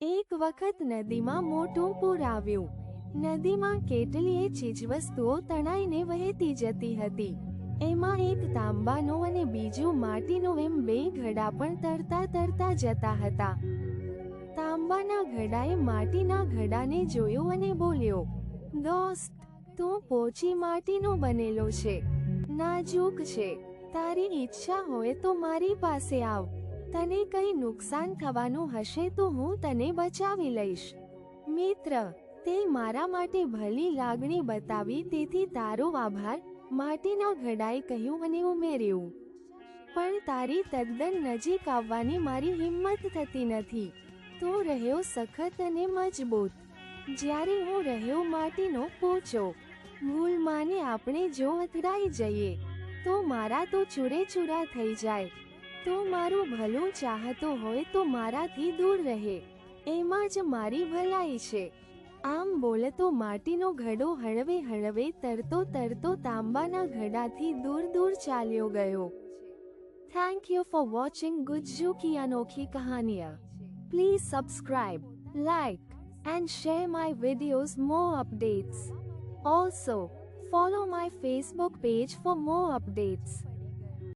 એક વખત નદીમાં મોટું પૂર આવ્યું. નદીમાં કેટલીય ચીજવસ્તુઓ તણાઈને વહેતી જતી હતી. એમાં એક તાંબાનો અને બીજું માટીનો એમ બે ઘડા પણ તરતા તરતા જતા હતા. તાંબાના ઘડાએ માટીના ઘડાને જોયો અને બોલ્યો, દોસ્ત, તું પોચી માટીનો બનેલો છે. નાજુક છે. તારી ઈચ્છા હોય તો મારી પાસે આવ. તને કંઈ નુકસાન થવાનું હશે તો હું તને બચાવી લઈશ. મિત્ર, તે મારા માટે ભલી લાગણી બતાવી તેથી તારો આભાર, માટીના ઘડાએ કહ્યું અને ઉમેર્યું. પણ તારી તદ્દન નજીક આવવાની મારી હિંમત થતી નથી. તો રહ્યો સખત અને મજબૂત. જ્યારે હું રહ્યો માટીનો પોચો, ભૂલ માને આપણે જો અથડાઈ જઈએ, તો મારા તો ચૂરે ચૂરા થઈ જાય. તો મારું ભલું ચાહતો હોય તો મારાથી દૂર રહે. એમાં જ મારી ભલાઈ છે. આમ બોલતો માટીનો ઘડો હળવે હળવે તરતો તરતો તાંબાના ઘડાથી દૂર દૂર ચાલ્યો ગયો. Thank you for watching Gujju કી અનોખી કહાનિયા. Please subscribe like and share my videos more updates also follow my Facebook page for more updates.